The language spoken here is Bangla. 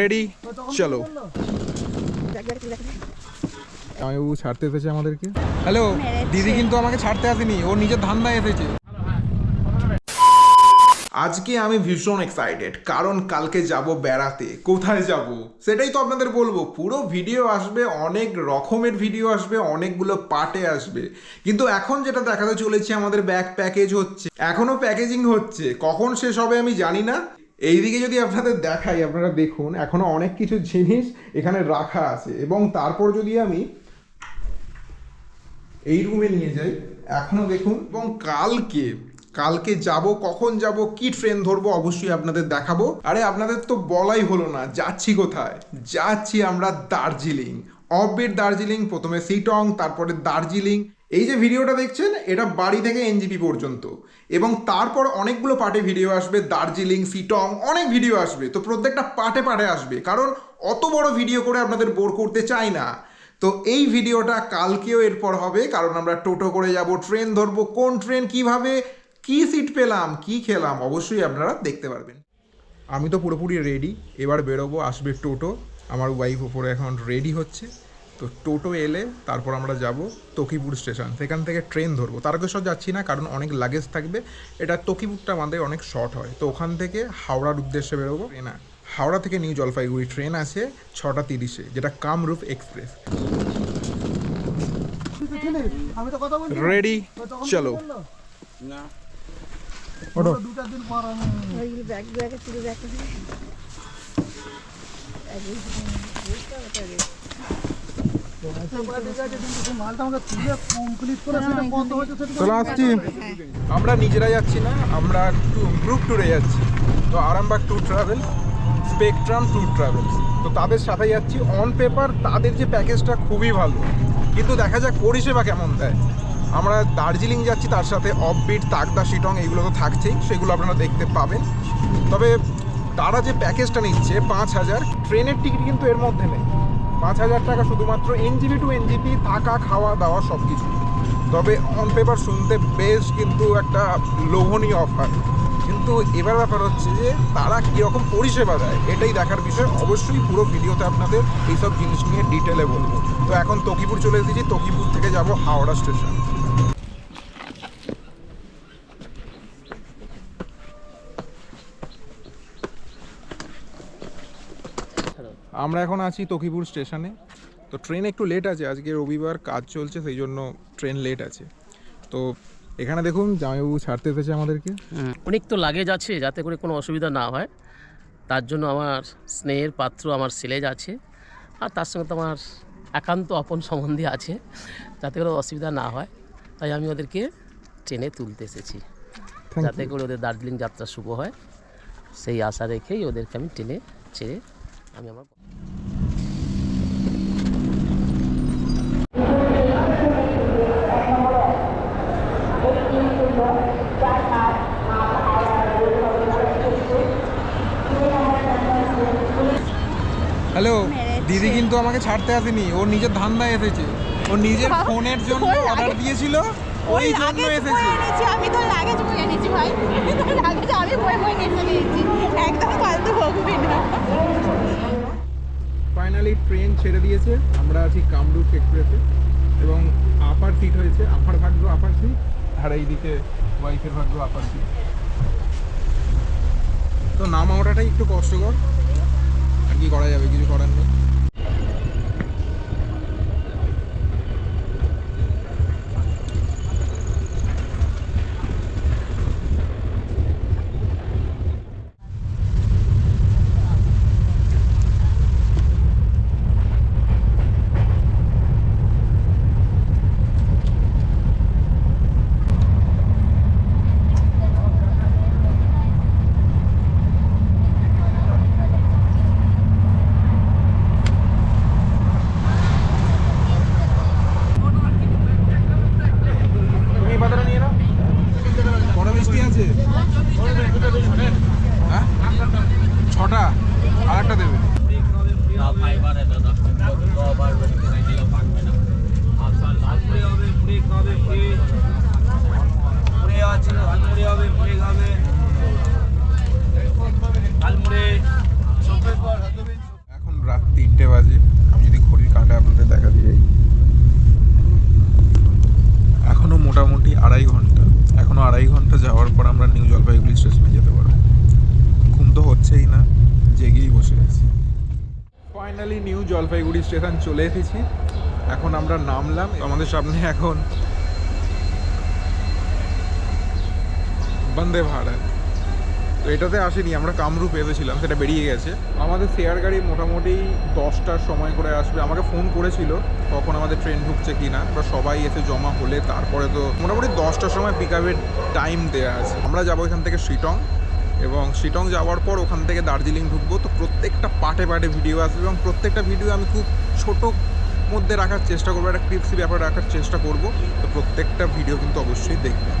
রেডি চলো। জামাইবাবু ছাড়তে এসেছে আমাদেরকে। হ্যালো দিদি কিন্তু আমাকে ছাড়তে আসেনি। ও নিজের ধান্দায় এসেছে। আজকে আমি ভীষণ এক্সাইটেড কারণ কালকে যাব বেড়াতে। কোথায় যাব? সেটাই তো আপনাদের বলব। পুরো ভিডিও আসবে অনেক রকমের ভিডিও আসবে অনেকগুলো পার্টে আসবে। কিন্তু এখন যেটা দেখাতে চলেছে আমাদের ব্যাক প্যাকেজ হচ্ছে। এখনও প্যাকেজিং হচ্ছে। কখন শেষ হবে আমি জানি না। এইদিকে যদি আপনাদের দেখাই, আপনারা দেখুন, এখনও অনেক কিছু জিনিস এখানে রাখা আছে। এবং তারপর যদি আমি এই রুমে নিয়ে যাই, এখনও দেখুন, এবং কালকে কালকে যাব, কখন যাব, কি ট্রেন ধরবো, অবশ্যই আপনাদের দেখাবো। আরে, আপনাদের তো বলাই হলো না, যাচ্ছি কোথায়? যাচ্ছি আমরা দার্জিলিং। অফবিট দার্জিলিং, প্রথমে সিটং তারপরে দার্জিলিং এই যে ভিডিওটা দেখছেন, এটা বাড়ি থেকে এনজিপি পর্যন্ত। এবং তারপর অনেকগুলো পার্টে ভিডিও আসবে, দার্জিলিং, সিটং, অনেক ভিডিও আসবে। তো প্রত্যেকটা পার্টে পার্টে আসবে। কারণ অত বড় ভিডিও করে আপনাদের বোর করতে চাই না। তো এই ভিডিওটা কালকেও এরপর হবে, কারণ আমরা টোটো করে যাব, ট্রেন ধরবো, কোন ট্রেন, কীভাবে, কি সিট পেলাম, কি খেলাম, অবশ্যই আপনারা দেখতে পারবেন। আমি তো পুরোপুরি রেডি এবার বেরোবো, আসবে টোটো, আমার ওয়াইফ ওপরে এখন রেডি হচ্ছে। তো টোটো এলে তারপর আমরা যাব তকিপুর স্টেশন। সেখান থেকে ট্রেন ধরবো। তারকেশ্বর যাচ্ছি না কারণ অনেক লাগেজ থাকবে। এটা তকিপুরটা আমাদের অনেক শর্ট হয়। তো ওখান থেকে হাওড়ার উদ্দেশ্যে বেরোবো। না হাওড়া থেকে নিউ জলপাইগুড়ি ট্রেন আছে ছটা তিরিশে যেটা কামরূপ এক্সপ্রেস আমি তো কথা বলছি রেডি চলো না ব্যাগ আমরা নিজেরা যাচ্ছি না, আমরা গ্রুপ ট্যুরে যাচ্ছি। তো Arambagh tour travel spectrum tour travels তো তাদের সাথে যাচ্ছি। অন পেপার তাদের যে প্যাকেজটা খুবই ভালো। কিন্তু দেখা যাক পরিষেবা কেমন দেয়। আমরা দার্জিলিং যাচ্ছি, তার সাথে অফবিট তাকদা শিটং এগুলো তো থাকছেই। সেগুলো আপনারা দেখতে পাবেন। তবে তারা যে প্যাকেজটা নিচ্ছে, পাঁচ হাজার ট্রেনের টিকিট কিন্তু এর মধ্যে নেই। পাঁচ হাজার টাকা শুধুমাত্র এনজিপি টু এনজিপি থাকা, খাওয়া, দাওয়া সব কিছু তবে অন পেপার শুনতে বেশ কিন্তু একটা লোভনীয় অফার কিন্তু এবার ব্যাপার হচ্ছে যে, তারা কীরকম পরিষেবা দেয়, এটাই দেখার বিষয়। অবশ্যই পুরো ভিডিওতে আপনাদের এইসব জিনিস নিয়ে ডিটেলে বলব। তো এখন তকিপুর চলে এসেছি, তকিপুর থেকে যাব হাওড়া স্টেশন আমরা এখন আছি তকিপুর স্টেশনে। তো ট্রেন একটু লেট আছে আজকে রবিবার কাজ চলছে সেই জন্য ট্রেন লেট আছে। তো এখানে দেখুন জামাইবাবু ছাড়তে এসেছে আমাদেরকে। অনেক তো লাগেজ আছে যাতে করে কোনো অসুবিধা না হয়। তার জন্য আমার স্নেহের পাত্র আমার সিলেজ আছে। আর তার সঙ্গে তো আমার একান্ত অপন সম্বন্ধী আছে যাতে করে অসুবিধা না হয়। তাই আমি ওদেরকে ট্রেনে তুলতে এসেছি। যাতে করে ওদের দার্জিলিং যাত্রা শুভ হয়। সেই আশা রেখেই ওদেরকে আমি ট্রেনে ছেড়ে আমি আমার হ্যালো দিদি কিন্তু আমাকে ছাড়তে আসেনি। ও নিজের ধান্দায় এসেছে। ও নিজের ফোনের জন্য অর্ডার দিয়েছিল ওই জন্য এসেছে। আমি তো লাগেজ এনেছি ভাই। লাগেজ আমি বই বই নিয়ে নিয়েছি একদম ফালতু বকবি না। ফাইনালি ট্রেন ছেড়ে দিয়েছে। আমরা আছি কামরূপ এক্সপ্রেসে এবং আপার সিট হয়েছে। আমার ভাগ্য আপার সিট আর এইদিকে ওয়াইফের ভাগ্য আপার সিট তো নামা ওঠাটাই একটু কষ্টকর। আর কি করা যাবে, কিছু করার নেই। বাজে। আমি যদি ঘড়ির কাঁটা আপনাদের দেখা দিই এই। এখনও মোটামুটি আড়াই ঘণ্টা। এখনও আড়াই ঘণ্টা যাওয়ার পর আমরা নিউ জলপাইগুড়ি স্টেশনে যেতে পারব। ঘুম তো হচ্ছেই না, জেগেই বসে আছি। ফাইনালি নিউ জলপাইগুড়ি স্টেশন চলে এসেছি। এখন আমরা নামলাম। আমাদের সামনে এখন বন্দে ভারত। তো এটাতে আসেনি, আমরা কামরূপ এসেছিলাম, সেটা বেরিয়ে গেছে। আমাদের শেয়ার গাড়ি মোটামুটি দশটার সময় করে আসবে। আমাকে ফোন করেছিল, কখন আমাদের ট্রেন ঢুকছে কি না বা সবাই এসে জমা হলে তারপরে তো মোটামুটি দশটার সময় পিক আপের টাইম দেওয়া আছে। আমরা যাব এখান থেকে শিটং, এবং শিটং যাওয়ার পর ওখান থেকে দার্জিলিং ঢুকবো। তো প্রত্যেকটা পার্টে পার্টে ভিডিও আসবে, এবং প্রত্যেকটা ভিডিও আমি খুব ছোট মধ্যে রাখার চেষ্টা করব, একটা ক্রিপসি ব্যাপার রাখার চেষ্টা করব। তো প্রত্যেকটা ভিডিও কিন্তু অবশ্যই দেখবেন।